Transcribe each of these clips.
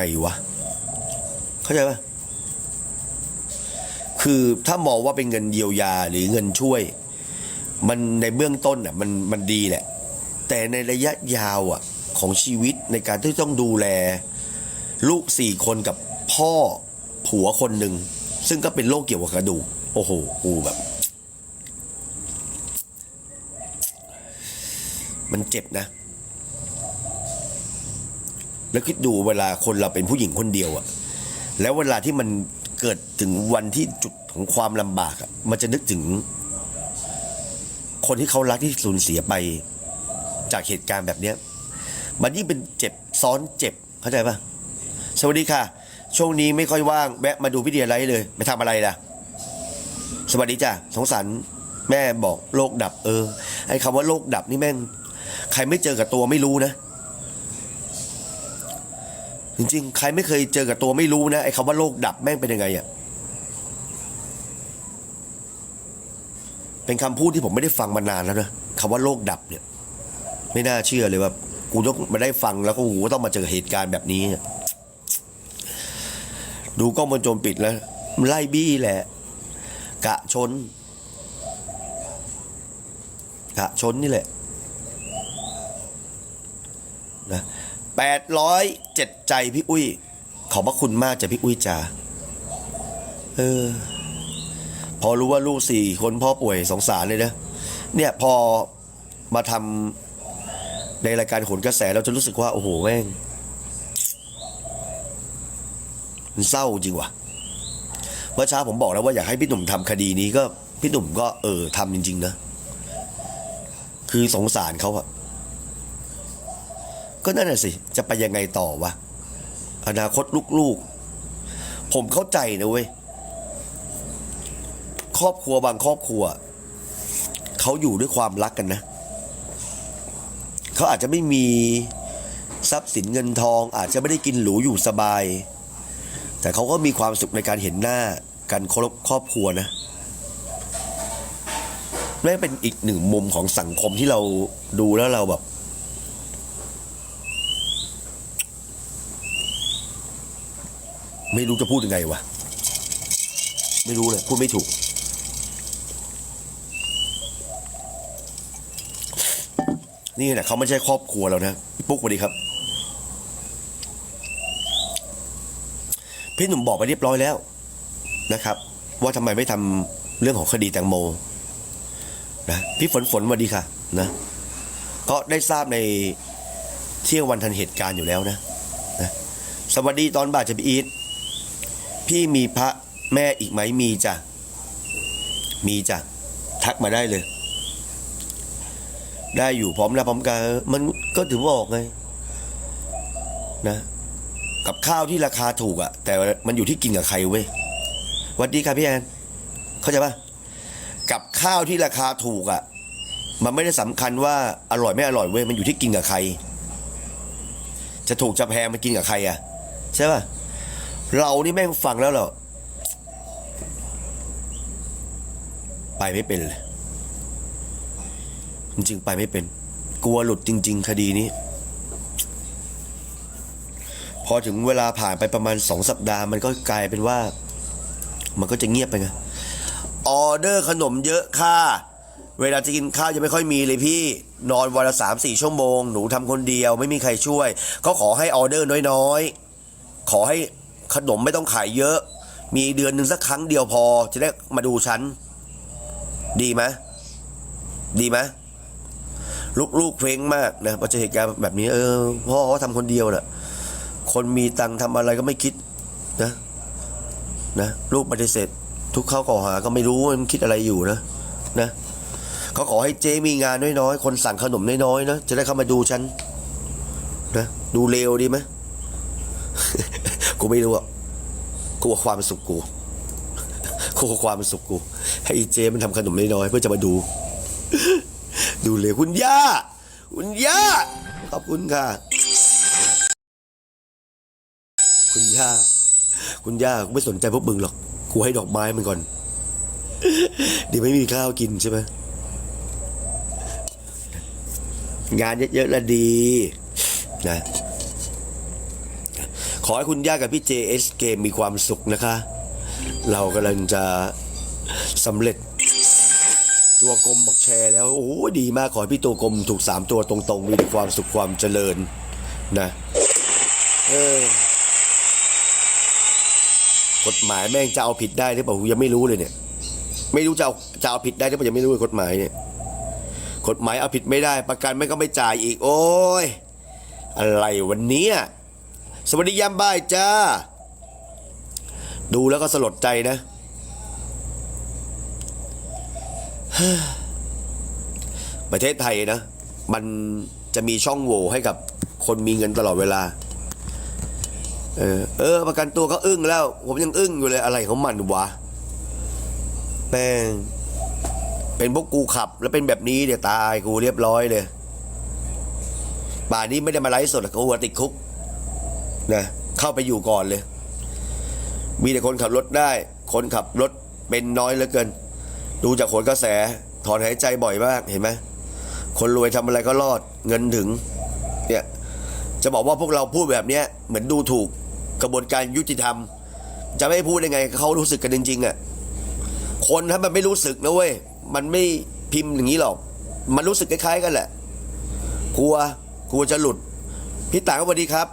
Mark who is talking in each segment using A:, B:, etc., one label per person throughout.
A: ไงวะ เข้าใจปะคือถ้ามองว่าเป็นเงินเยียวยาหรือเงินช่วย มันในเบื้องต้นอะมันมันดีแหละ แต่ในระยะยาวอะของชีวิตในการที่ต้องดูแล ลูกสี่คนกับพ่อผัวคนหนึ่ง ซึ่งก็เป็นโรคเกี่ยวกับกระดูกโอ้โหกูแบบ มันเจ็บนะ แล้วคิดดูเวลาคนเราเป็นผู้หญิงคนเดียวอะแล้วเวลาที่มันเกิดถึงวันที่จุดของความลำบากอะมันจะนึกถึง คนที่เขารักที่สูญเสียไป จากเหตุการณ์แบบเนี้ย มันยิ่งเป็นเจ็บซ้อนเจ็บเข้าใจปะสวัสดีค่ะ ช่วงนี้ไม่ค่อยว่างแวะมาดูพี่เดียไรเลยไปทำอะไรล่ะ สวัสดีจ้ะสงสารแม่บอกโรคดับเออไอ้คำว่าโรคดับนี่แม่ง ใครไม่เจอกับตัวไม่รู้นะ จริงๆ ใครไม่เคยเจอกับตัวไม่รู้นะไอ้คำว่าโรคดับแม่งเป็นยังไงอะ่ะเป็นคำพูดที่ผมไม่ได้ฟังมานานแล้วนะคำว่าโรคดับเนี่ย ไม่น่าเชื่อเลยว่ากูต้องมาได้ฟังแล้วก็หูต้องมาเจอเหตุการณ์แบบนี้ ดูกล้องวงจรปิดแล้วไล่บี้แหละ กะชน กะชนนี่แหละนะ แปดร้อยเจ็ดใจพี่อุ้ย ขอบพระคุณมากจ้ะพี่อุ้ยจ๋าเออ พอรู้ว่าลูกสี่คนพ่อป่วยสงสารเลยนะ เนี่ยพอมาทำในรายการขนกระแสเราจะรู้สึกว่า โอ้โหแม่งมันเศร้าจริงว่ะเมื่อเช้าผมบอกแล้วว่าอยากให้พี่หนุ่มทำคดีนี้ก็พี่หนุ่มก็เออทำจริง ๆ นะ คือสงสารเขาอะ ก็นั่นน่ะสิ จะไปยังไงต่อวะ อนาคตลูกๆ ผมเข้าใจนะเว้ย ครอบครัวบางครอบครัว เขาอยู่ด้วยความรักกันนะ เขาอาจจะไม่มีทรัพย์สินเงินทอง อาจจะไม่ได้กินหรูอยู่สบาย แต่เขาก็มีความสุขในการเห็นหน้ากันครบครอบครัวนะนั่นเป็นอีกหนึ่งมุมของสังคมที่เราดูแล้วเราแบบ ไม่รู้จะพูดยังไงวะ ไม่รู้เลยพูดไม่ถูก นี่แหละเขาไม่ใช่ครอบครัวเรานะปุ๊กสวัสดีครับ พี่หนุ่มบอกไปเรียบร้อยแล้วนะครับ ว่าทำไมไม่ทำเรื่องของคดีแตงโมนะพี่ฝนฝนสวัสดีค่ะนะก็ได้ทราบในเที่ยงวันทันเหตุการณ์อยู่แล้วนะนะ สวัสดีตอนบ่ายจะพี่อีท พี่มีพระแม่อีกไหมมีจ้ะ มีจ้ะ ทักมาได้เลย ได้อยู่พร้อมแล้วพร้อมกันมันก็ถือว่าออกไงนะ กับข้าวที่ราคาถูกอะแต่มันอยู่ที่กินกับใครเว้ยวัสดีครับพี่แอนเข้าใจปะกับข้าวที่ราคาถูกอะมันไม่ได้สำคัญว่าอร่อยไม่อร่อยเว้ยมันอยู่ที่กินกับใคร จะถูกจะแพงมันกินกับใครอะใช่ปะ เรานี่แม่งฟังแล้วเหราไปไม่เป็นเลยจริงๆไปไม่เป็น กลัวหลุดจริง ๆ คดีนี้ พอถึงเวลาผ่านไปประมาณสองสัปดาห์ มันก็กลายเป็นว่า มันก็จะเงียบไปไงออเดอร์ขนมเยอะค่ะ เวลาจะกินข้าวยังไม่ค่อยมีเลยพี่ นอนวันละสามสี่ชั่วโมง หนูทำคนเดียว ไม่มีใครช่วย เขาขอให้ออเดอร์น้อยๆ ขอให้ ขนมไม่ต้องขายเยอะ มีเดือนหนึ่งสักครั้งเดียวพอ จะได้มาดูฉัน ดีไหมดีไหมลูกๆเพลงมากนะพอเจอเหตุการณ์แบบนี้เออพ่อเขาทำคนเดียวแหละคนมีตังค์ทำอะไรก็ไม่คิดนะนะลูกปฏิเสธทุกเข้ากล่าวหาก็ไม่รู้ว่ามันคิดอะไรอยู่นะนะเขาขอให้เจ๊มีงานน้อยๆ คนสั่งขนมน้อยๆนะจะได้เข้ามาดูฉันนะดูเลวดีไหม กูไม่รู้อะกลัวความสุขกูกลัวความสุขกู ให้อีเจมันทำขนมน้อยๆเพื่อจะมาดู ดูเลยคุณย่า คุณย่า ขอบคุณค่ะ คุณย่า คุณย่ากูไม่สนใจพวกมึงหรอก กูให้ดอกไม้มันก่อน เดี๋ยวไม่มีข้าวกินใช่ไหมงานเยอะๆละดี นะ ขอให้คุณย่ากับพี่ JS เกมมีความสุขนะคะ เรากำลังจะสำเร็จ ตัวกลมบอกแชร์แล้ว โอ้ดีมากขอให้พี่ตัวกลมถูกสามตัวตรงๆ มีความสุขความเจริญนะเออกฎหมายแม่งจะเอาผิดได้หรือเปล่ายังไม่รู้เลยเนี่ย ไม่รู้จะเอาจะเอาผิดได้หรือเปล่ายังไม่รู้เลยกฎหมายเนี่ยกฎหมายเอาผิดไม่ได้ ประกันไม่ก็ไม่จ่ายอีก โอ้ยอะไรวันนี้ สวัสดียามบ่ายจ้า ดูแล้วก็สลดใจนะ ประเทศไทยนะ มันจะมีช่องโหว่ให้กับคนมีเงินตลอดเวลา เออเออ ประกันตัวก็อึ้งแล้ว ผมยังอึ้งอยู่เลยอะไรของมันวะแม่งเป็นพวกกูขับ แล้วเป็นแบบนี้เดี๋ยวตายกูเรียบร้อยเลยป่านนี้ไม่ได้มาไลฟ์สดกูติดคุก นะเข้าไปอยู่ก่อนเลย มีแต่คนขับรถได้ คนขับรถเป็นน้อยเหลือเกิน ดูจากขนกระแสถอนหายใจบ่อยมากเห็นไหมคนรวยทำอะไรก็รอดเงินถึงเนี่ยจะบอกว่าพวกเราพูดแบบเนี้ยเหมือนดูถูกกระบวนการยุติธรรม จะไม่พูดยังไงเขารู้สึกกันจริงๆอะคนถ้ามันไม่รู้สึกนะเว้ยมันไม่พิมพ์อย่างนี้หรอกมันรู้สึกคล้ายๆกันแหละกลัวกลัวจะหลุด พี่ต่างก็สวัสดีครับ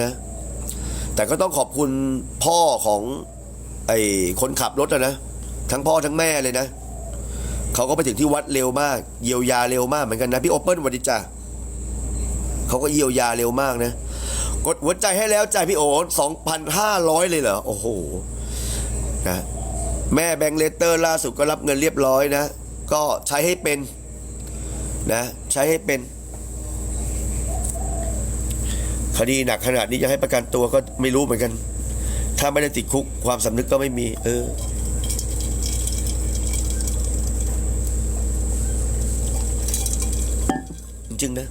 A: นะ แต่ก็ต้องขอบคุณพ่อของไอ้คนขับรถอะนะทั้งพ่อทั้งแม่เลยนะเขาก็ไปถึงที่วัดเร็วมาก เยียวยาเร็วมากเหมือนกันนะพี่โอเปิลวัดีจ้าเขาก็เยียวยาเร็วมากนะ กดหัวใจให้แล้วจ่ายพี่โอสองพันห้าร้อยเลยเหรอโอ้โหนะแม่แบงค์เลเตอร์ล่าสุดก็รับเงินเรียบร้อยนะ ก็ใช้ให้เป็นนะ ใช้ให้เป็น คดีหนักขนาดนี้จะให้ประกันตัวก็ไม่รู้เหมือนกัน ถ้าไม่ได้ติดคุกความสำนึกก็ไม่มี เออ จริงๆนะ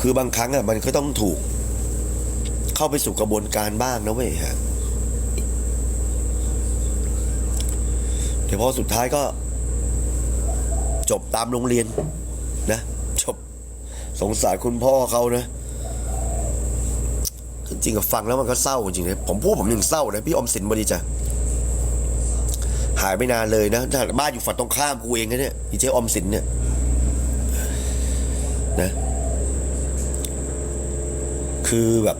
A: คือบางครั้งอะมันก็ต้องถูก เข้าไปสู่กระบวนการบ้างนะเว้ยฮะเดี๋ยวพอสุดท้ายก็ จบตามโรงเรียนนะ จบสงสารคุณพ่อเขานะ ริงๆกับฟังแล้วมันก็เศร้าจริงๆนะผมพูดผมยังเศร้านะพี่อมสินบดีจ้ะหายไปนานเลยนะถ้าบ้านอยู่ฝั่งตรงข้ามกูเองนะเนี่ยอีเจ๊ออมสินเนี่ยนะ คือแบบ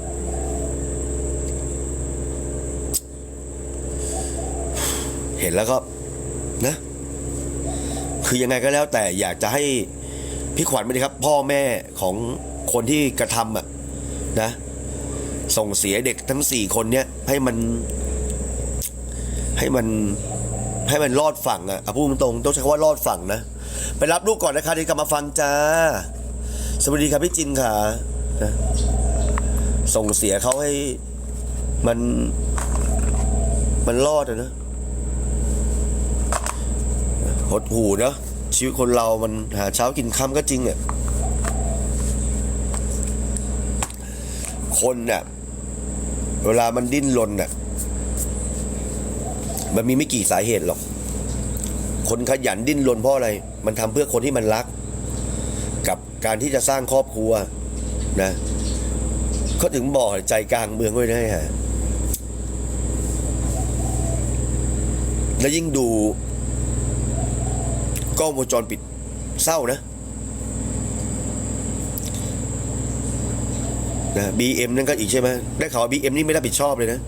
A: เห็นแล้วก็นะ คือยังไงก็แล้วแต่อยากจะให้พี่ขวัญไปดีครับ พ่อแม่ของคนที่กระทำอะนะ ส่งเสียเด็กทั้งสี่คนเนี้ยให้มันให้มันให้มันรอดฝั่งอะเอาพูดตรงๆต้องใช้คำว่ารอดฝั่งนะ ไปรับลูกก่อนนะคะที่กลับมาฟังจ้า สวัสดีครับพี่จินค่ะนะส่งเสียเขาให้มันมันรอดอะนะหดหูเนอะชีวิตคนเรามันหาเช้ากินค่ำก็จริงเนี่ยคนเนี่ย เวลามันดิ้นรนน่ะมันมีไม่กี่สาเหตุหรอก คนขยันดิ้นรนเพราะอะไร มันทำเพื่อคนที่มันรัก กับการที่จะสร้างครอบครัวนะเขาถึงบอกใจกลางเมืองไว้นะฮะแล้วยิ่งดูกล้องวงจรปิดเศร้านะ นะบีเอ็มนั่นก็อีกใช่ไหมได้ข่าวบีเอ็มนี่ไม่รับผิดชอบเลยนะ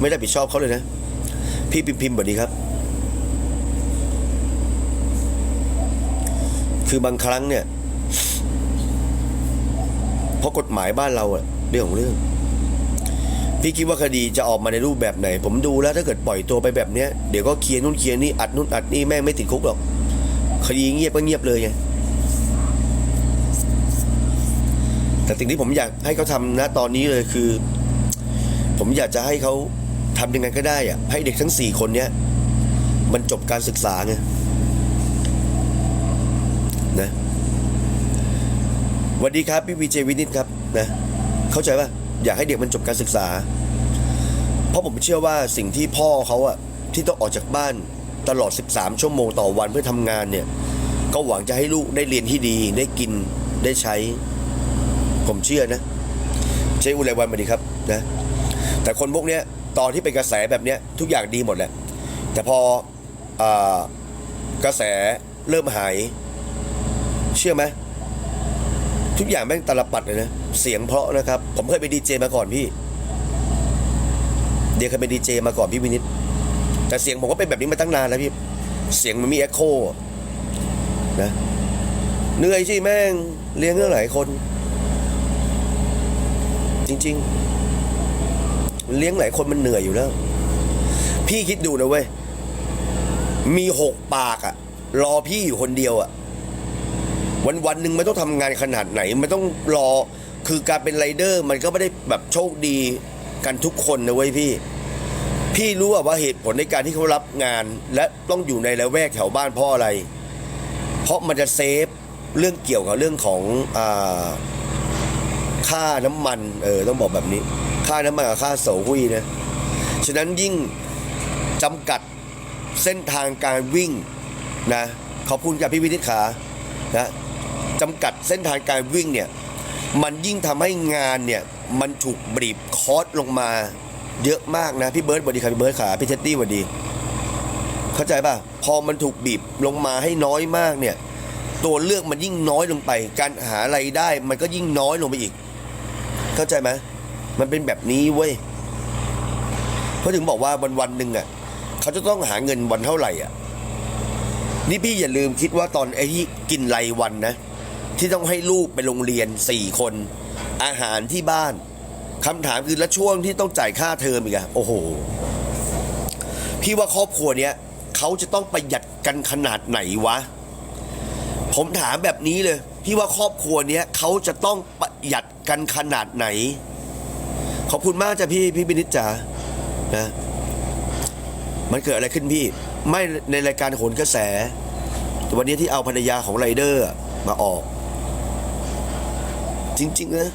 A: ไม่รับผิดชอบเขาเลยนะ พี่พิมพ์พิมพ์สวัสดีครับ คือบางครั้งเนี่ยเพราะกฎหมายบ้านเราอะเรื่องของเรื่อง พี่คิดว่าคดีจะออกมาในรูปแบบไหน ผมดูแล้วถ้าเกิดปล่อยตัวไปแบบเนี้ยเดี๋ยวก็เคลียร์นู่นเคลียร์นี่อัดนู่นอัดนี่แม่งไม่ติดคุกหรอก คดีเงียบก็เงียบเลยไง แต่สิ่งที่ผมอยากให้เขาทำนะตอนนี้เลยคือ ผมอยากจะให้เขาทำยังไงก็ได้อะให้เด็กทั้งสี่คนเนี้ยมันจบการศึกษาไงนะสวัสดีครับพี่วีเจวินิตครับนะเข้าใจป่ะอยากให้เด็กมันจบการศึกษา เพราะผมเชื่อว่าสิ่งที่พ่อเขาอะที่ต้องออกจากบ้านตลอด 13 ชั่วโมงต่อวันเพื่อทำงานเนี่ย ก็หวังจะให้ลูกได้เรียนที่ดีได้กินได้ใช้ ผมเชื่อนะเจ๊อุไรวันสวัสดีครับนะแต่คนพวกเนี้ยตอนที่เป็นกระแสแบบเนี้ยทุกอย่างดีหมดแหละ แต่พออกระแสเริ่มหาย เชื่อไหมทุกอย่างแม่งตลปัดเลยนะเสียงเพราะนะครับ ผมเคยเป็นดีเจมาก่อนพี่ เดียเคยเป็นดีเจมาก่อนพี่วินิตแต่เสียงผมก็เป็นแบบนี้มาตั้งนานแล้วพี่ เสียงมันมีเอ็โคนะเหนื่อยสิแม่งเลี้ยงตั้งหลายคน จริง ๆ เลี้ยงหลายคนมันเหนื่อยอยู่แล้ว พี่คิดดูนะเว้ย มีหกปากอะรอพี่อยู่คนเดียวอะวันวันๆหนึ่งไม่ต้องทำงานขนาดไหนไม่ต้องรอคือการเป็นไรเดอร์มันก็ไม่ได้แบบโชคดีกันทุกคนนะเว้ยพี่ พี่รู้ว่าเหตุผลในการที่เขารับงาน และต้องอยู่ในละแวกแถวบ้านเพราะอะไร เพราะมันจะเซฟเรื่องเกี่ยวกับเรื่องของอ่า ค่าน้ำมันเออต้องบอกแบบนี้ ค่าน้ำมันกับค่าโสหุยนะฉะนั้นยิ่งจำกัดเส้นทางการวิ่งนะขอบคุณกับพี่วินิตขานะจำกัดเส้นทางการวิ่งเนี่ยมันยิ่งทำให้งานเนี่ยมันถูกบีบคอสลงมาเยอะมากนะพี่เบิร์ดสวัสดีครับพี่เบิร์ดขาพี่เท็ดดี้สวัสดี เข้าใจป่ะพอมันถูกบีบลงมาให้น้อยมากเนี่ยตัวเลือกมันยิ่งน้อยลงไป การหาไรายได้มันก็ยิ่งน้อยลงไปอีก เข้าใจไหมมันเป็นแบบนี้เว้ยเขาถึงบอกว่าวันวันหนึ่งอะเขาจะต้องหาเงินวันเท่าไหร่อะ นี่พี่อย่าลืมคิดว่าตอนไอ้ที่กินรายวันนะ ที่ต้องให้ลูกไปโรงเรียนสี่คน อาหารที่บ้านคำถามคือแล้วช่วงที่ต้องจ่ายค่าเทอมอีกอะโอ้โห พี่ว่าครอบครัวเนี้ยเขาจะต้องประหยัดกันขนาดไหนวะ ผมถามแบบนี้เลย พี่ว่าครอบครัวเนี้ยเขาจะต้องประหยัดกันขนาดไหน ขอบคุณมากจ้ะพี่พี่บินิจจ๋านะมันเกิดอะไรขึ้นพี่ ไม่ในรายการโหนกระแส วันนี้ที่เอาภรรยาของไรเดอร์มาออก จริงๆนะ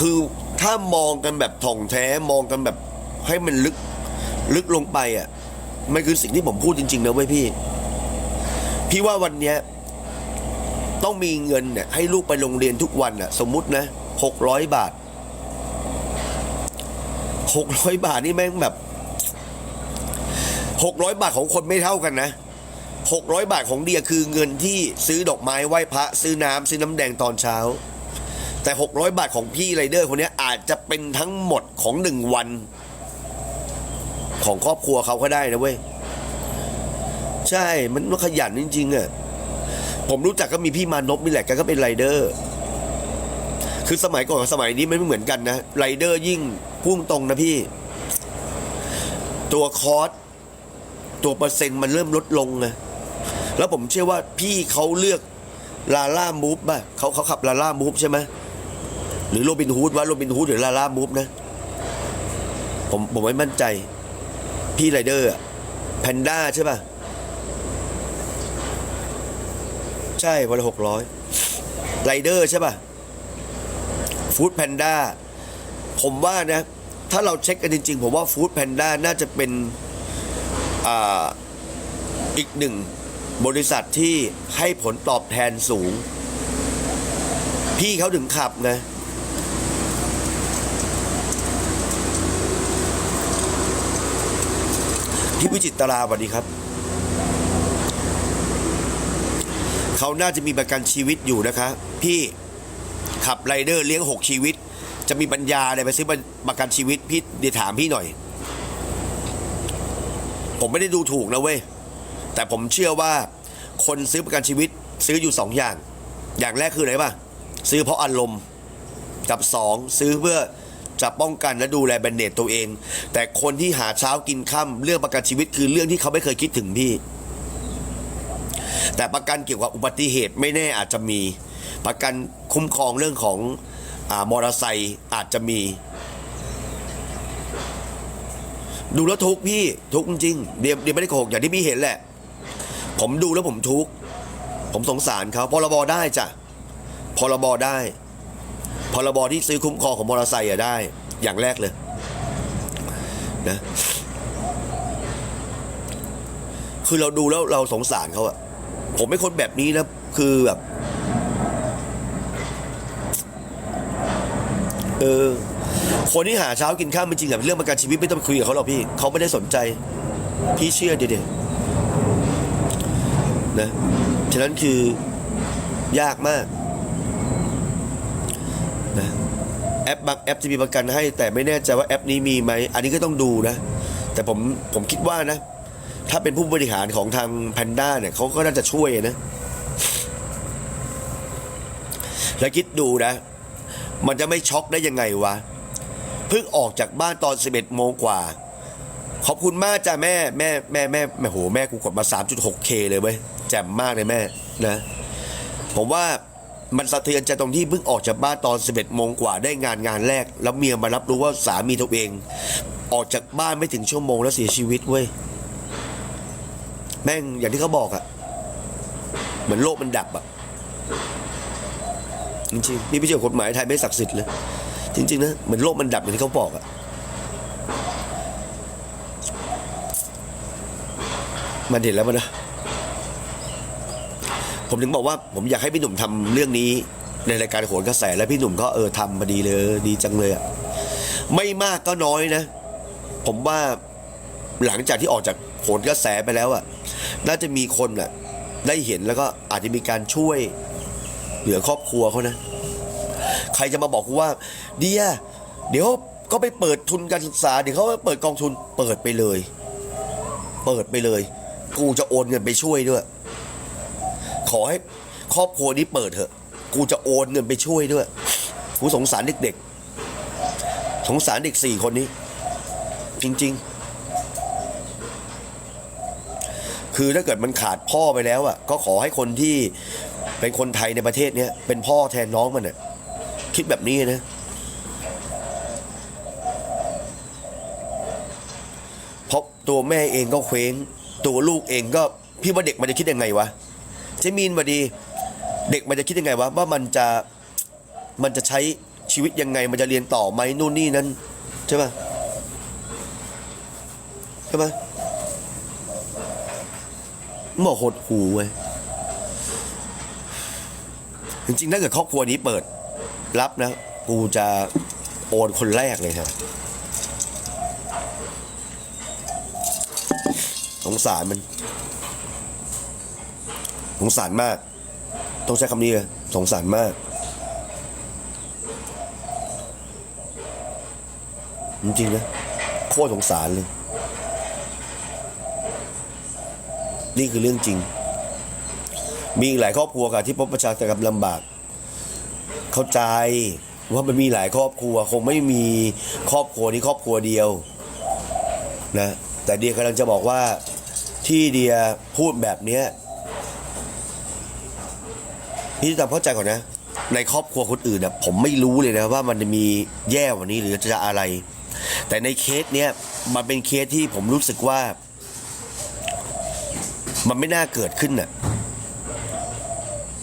A: คือถ้ามองกันแบบถ่องแท้มองกันแบบให้มันลึก ลึกลงไปอะมันคือสิ่งที่ผมพูดจริงๆนะเว้ยพี่ พี่ว่าวันเนี้ยต้องมีเงินเนี่ยให้ลูกไปโรงเรียนทุกวันอะ สมมุตินะหกร้อยบาทหกร้อยบาทนี่แม่งแบบหกร้อยบาทของคนไม่เท่ากันนะหกร้อยบาทของเดียคือเงินที่ซื้อดอกไม้ไหว้พระซื้อน้ำซื้อน้ำแดงตอนเช้า แต่หกร้อยบาทของพี่ไรเดอร์คนนี้อาจจะเป็นทั้งหมดของหนึ่งวัน ของครอบครัวเขาก็ได้นะเว้ย ใช่ มันมันขยันจริงๆอะผมรู้จักก็มีพี่มานพนี่แหละแกก็เป็นไรเดอร์ คือสมัยก่อนกับสมัยนี้มันไม่เหมือนกันนะไรเดอร์ยิ่งพุ่งตรงนะพี่ ตัวคอร์สตัวเปอร์เซ็นต์มันเริ่มลดลงไงแล้วผมเชื่อว่าพี่เขาเลือกลาล่ามูฟป่ะเขาเขาขับลาล่ามูฟใช่ไหมหรือโรบินฮูดว่าโรบินฮูดหรือลาล่ามูฟนะผมผมไม่มั่นใจ พี่ไรเดอร์แพนด้าใช่ป่ะ ใช่วันละหกร้อยไรเดอร์ใช่ป่ะฟู้ดแพนด้าผมว่านะ ถ้าเราเช็คกันจริง ๆ ผมว่าฟู้ดแพนด้าน่าจะเป็นอ่าอีกหนึ่งบริษัทที่ให้ผลตอบแทนสูง พี่เขาถึงขับนะพี่วิจิตราสวัสดีครับ เขาน่าจะมีประกันชีวิตอยู่นะคะ พี่ขับไรเดอร์เลี้ยงหกชีวิต จะมีปัญญาอะไรไปซื้อประกันชีวิตพี่เดี๋ยวถามพี่หน่อย ผมไม่ได้ดูถูกนะเว้ย แต่ผมเชื่อว่าคนซื้อประกันชีวิตซื้ออยู่สองอย่าง อย่างแรกคืออะไรป่ะ ซื้อเพราะอารมณ์กับสองซื้อเพื่อจะป้องกันและดูแลแบนเนตตัวเอง แต่คนที่หาเช้ากินค่ำเรื่องประกันชีวิตคือเรื่องที่เขาไม่เคยคิดถึงพี่ แต่ประกันเกี่ยวกับอุบัติเหตุไม่แน่อาจจะมี ประกันคุ้มครองเรื่องของอมอเตอร์ไซค์อาจจะมี ดูแล้วทุกพี่ทุกจริงเดี๋ยวเดียไม่ได้โกหกอย่างที่พี่เห็นแหละ ผมดูแล้วผมทุกผมสงสารเขาพรบได้จ้ะพรบได้พรบที่ซื้อคุ้มครองของมอเตอร์ไซค์อะได้ อย่างแรกเลยนะคือเราดูแล้วเราสงสารเขาอะ ผมเป็นคนแบบนี้นะคือแบบเออคนที่หาเช้ากินข้ามจริงๆอะเรื่องประกันชีวิตไม่ต้องคุยกับเขาหรอกพี่เขาไม่ได้สนใจ พี่เชื่อเด็ดๆนะฉะนั้นคือยากมากนะแอปบางแอปจะมีประกันให้ แต่ไม่แน่ใจว่าแอปนี้มีไหม อันนี้ก็ต้องดูนะ แต่ผมผมคิดว่านะ ถ้าเป็นผู้บริหารของทางแพนด้าเนี่ยเขาก็น่าจะช่วยนะ แล้วคิดดูนะ มันจะไม่ช็อกได้ยังไงวะ เพิ่งออกจากบ้านตอน 11 โมงกว่า ขอบคุณมากจ้ะแม่แม่แม่แม่แม่โหแม่กูกดมา 3.6K เลยเว้ยแจ่มมากเลยแม่นะ ผมว่ามันสะเทือนใจตรงที่เพิ่งออกจากบ้านตอน 11 โมงกว่าได้งานงานแรก แล้วเมียมารับรู้ว่าสามีตัวเอง ออกจากบ้านไม่ถึงชั่วโมงแล้วเสียชีวิตเว้ย แม่งอย่างที่เขาบอกอะเหมือนโลกมันดับอะจริงๆนี่ไม่ใช่กฎหมายไทยไม่ศักดิ์สิทธิ์เลยจริงๆนะเหมือนโลกมันดับอย่างที่เขาบอกอะมันเห็นแล้วมันนะผมถึงบอกว่าผมอยากให้พี่หนุ่มทำเรื่องนี้ ในรายการโหนกระแสแล้วพี่หนุ่มก็เออทำมาดีเลยดีจังเลยอะไม่มากก็น้อยนะ ผมว่าหลังจากที่ออกจากโหนกระแสไปแล้วอะ น่าจะมีคนอะได้เห็นแล้วก็อาจจะมีการช่วยเหลือครอบครัวเขานะ ใครจะมาบอกกูว่า เดียเดี๋ยวก็ไปเปิดทุนการศึกษาเดี๋ยวเขาเปิดกองทุนเปิดไปเลย เปิดไปเลย กูจะโอนเงินไปช่วยด้วย ขอให้ครอบครัวนี้เปิดเถอะ กูจะโอนเงินไปช่วยด้วย กูสงสารเด็กๆสงสารเด็กสี่คนนี้ จริง ๆ คือถ้าเกิดมันขาดพ่อไปแล้วอะก็ขอให้คนที่เป็นคนไทยในประเทศเนี้ยเป็นพ่อแทนน้องมันอะคิดแบบนี้นะเพราะตัวแม่เองก็เคว้ง ตัวลูกเองก็พี่ว่าเด็กมันจะคิดยังไงวะเจมีนมาดี เด็กมันจะคิดยังไงวะว่ามันจะมันจะใช้ชีวิตยังไงมันจะเรียนต่อไหมนู่นนี่นั้นใช่ปะใช่ปะ หมอหดหูเว้ยจริงๆถ้าเกิดครอบครัวนี้เปิด รับนะ กูจะโอนคนแรกเลยครับสงสารมันสงสารมาก ต้องใช้คำนี้เลยสงสารมาก จริงๆนะ โคตรสงสารเลย นี่คือเรื่องจริง มีหลายครอบครัวค่ะที่พบประชากรลำบาก เข้าใจว่ามันมีหลายครอบครัว คงไม่มีครอบครัวนี้ครอบครัวเดียวนะแต่เดียกำลังจะบอกว่าที่เดียพูดแบบเนี้ยพี่ต้องเข้าใจก่อนนะ ในครอบครัวคนอื่นนะผมไม่รู้เลยนะว่ามันจะมีแย่กว่านี้หรือจะอะไร แต่ในเคสเนี้ยมันเป็นเคสที่ผมรู้สึกว่า มันไม่น่าเกิดขึ้นน่ะ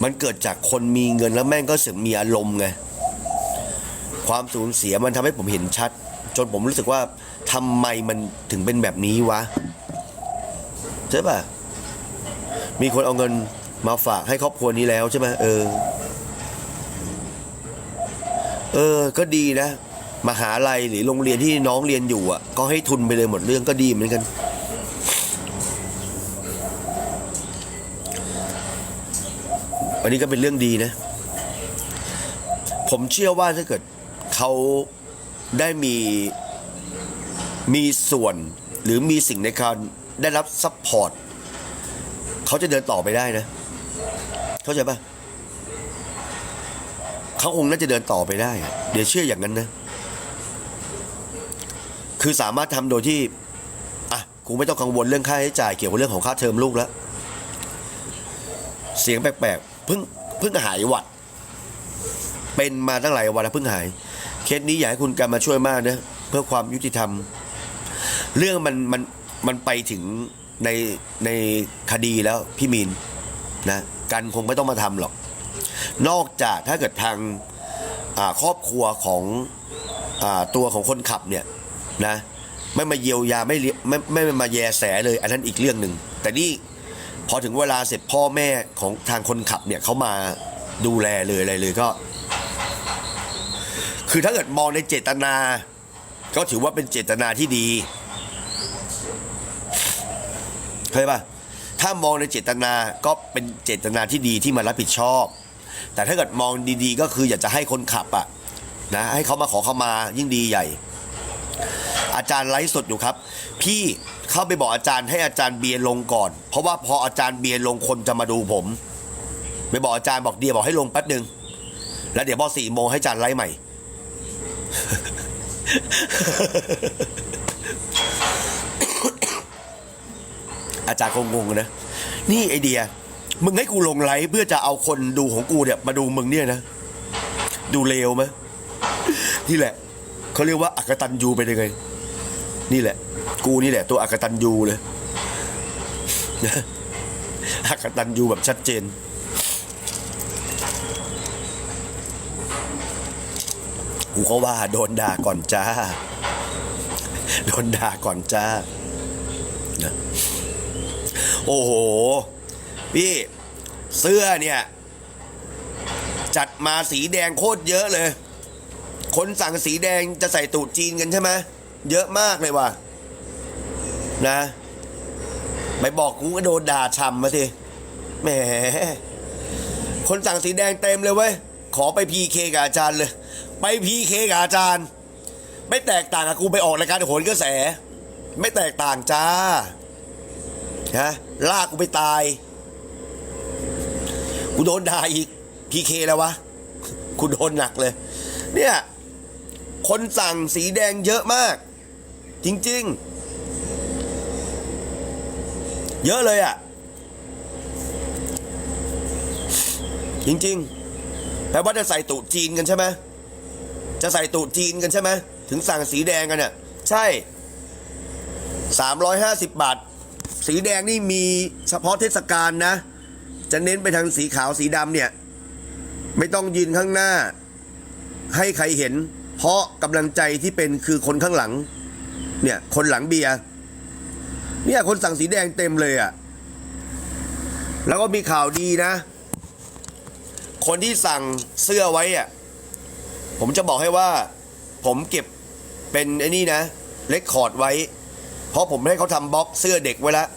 A: มันเกิดจากคนมีเงินแล้วแม่งก็เสึกมีอารมณ์ไง ความสูญเสียมันทำให้ผมเห็นชัด จนผมรู้สึกว่าทำไมมันถึงเป็นแบบนี้วะใช่ป่ะ มีคนเอาเงินมาฝากให้ครอบครัวนี้แล้วใช่ไหมเออ เออ ก็ดีนะมหาลัยหรือโรงเรียนที่น้องเรียนอยู่อะ ก็ให้ทุนไปเลยหมดเรื่องก็ดีเหมือนกัน อันนี้ก็เป็นเรื่องดีนะ ผมเชื่อว่าถ้าเกิดเขาได้มีมีส่วนหรือมีสิ่งในการได้รับซัพพอร์ตเขาจะเดินต่อไปได้นะ เข้าใจปะเขาคงน่าจะเดินต่อไปได้ เดี๋ยวเชื่ออย่างนั้นนะ คือสามารถทำโดยที่อะกูไม่ต้องกังวลเรื่องค่าใช้จ่ายเกี่ยวกับเรื่องของค่าเทอมลูกแล้ว เสียงแปลกๆ เพิ่งเพิ่งหายหวัด เป็นมาตั้งหลายวันแล้วเพิ่งหาย เคสนี้อยากให้คุณการมาช่วยมากนะเพื่อความยุติธรรม เรื่องมันมันมันไปถึงในในคดีแล้วพี่มีนนะกันคงไม่ต้องมาทำหรอก นอกจากถ้าเกิดทางครอบครัวของอตัวของคนขับเนี่ยนะไม่มาเยียวยาไม่ไม่ไม่ไม่มาแยแสเลย อันนั้นอีกเรื่องหนึ่งแต่นี่ อถึงเวลาเสร็จพ่อแม่ของทางคนขับเนี่ยเขามาดูแลเลยอะไรเลยก็ คือถ้าเกิดมองในเจตนา ก็ถือว่าเป็นเจตนาที่ดีเข้าใจปะถ้ามองในเจตนาก็เป็นเจตนาที่ดีที่มารับผิดชอบ แต่ถ้าเกิดมองดีๆ ก็คืออยากจะให้คนขับอะนะให้เขามาขอเข้ามายิ่งดีใหญ่ อาจารย์ไลฟ์สดอยู่ครับ พี่เข้าไปบอกอาจารย์ให้อาจารย์เบียร์ลงก่อน เพราะว่าพออาจารย์เบียร์ลงคนจะมาดูผมไปบอกอาจารย์บอกเดียบอกให้ลงแป๊บหนึ่งแล้วเดี๋ยวพอสี่โมงให้อาจารย์ไลฟ์ใหม่ อาจารย์คงงงนะ นี่ไอเดีย มึงให้กูลงไลฟ์เพื่อจะเอาคนดูของกูเนี่ยมาดูมึงเนี่ยนะ ดูเลวไหมนี่แหละ เขาเรียกว่าอักตันยูไปยังไง นี่แหละ กูนี่แหละ ตัวอักตันยูเลยนะอักตันยูแบบชัดเจน กูก็ว่าโดนด่าก่อนจ้า โดนด่าก่อนจ้านะโอ้โห พี่เสื้อเนี่ย จัดมาสีแดงโคตรเยอะเลย คนสั่งสีแดงจะใส่ตูดจีนกันใช่ไหม เยอะมากเลยว่ะ นะไปบอกกูก็โดนด่าช่ำมาสิแหมคนสั่งสีแดงเต็มเลยเว้ย ขอไปพีเคกับอาจารย์เลย ไปพีเคกับอาจารย์ ไม่แตกต่างกับกูไปออกรายการโหนกระแส ไม่แตกต่างจ้าฮะลากกูไปตาย กูโดนด่าอีกพีเคแล้ววะกูโดนหนักเลย เนี่ย คนสั่งสีแดงเยอะมาก จริง ๆ เยอะเลยอะ่ะ จริงๆแปลว่าจะใส่ตูดจีนกันใช่ไหมจะใส่ตูดจีนกันใช่ไหมถึงสั่งสีแดงกันเนี่ยใช่สามร้อยห้าสิบบาท สีแดงนี่มีเฉพาะเทศกาลนะ จะเน้นไปทางสีขาวสีดำเนี่ย ไม่ต้องยืนข้างหน้า ให้ใครเห็น เพราะกำลังใจที่เป็นคือคนข้างหลัง เนี่ย คนหลังเบียร์เนี่ย คนสั่งสีแดงเต็มเลยอะ่ะ แล้วก็มีข่าวดีนะ คนที่สั่งเสื้อไว้อะ่ะ ผมจะบอกให้ว่า ผมเก็บเป็นไอ้นี่นะเลคคอร์ดไว้ เพราะผมให้เขาทำบล็อกเสื้อเด็กไว้แล้ว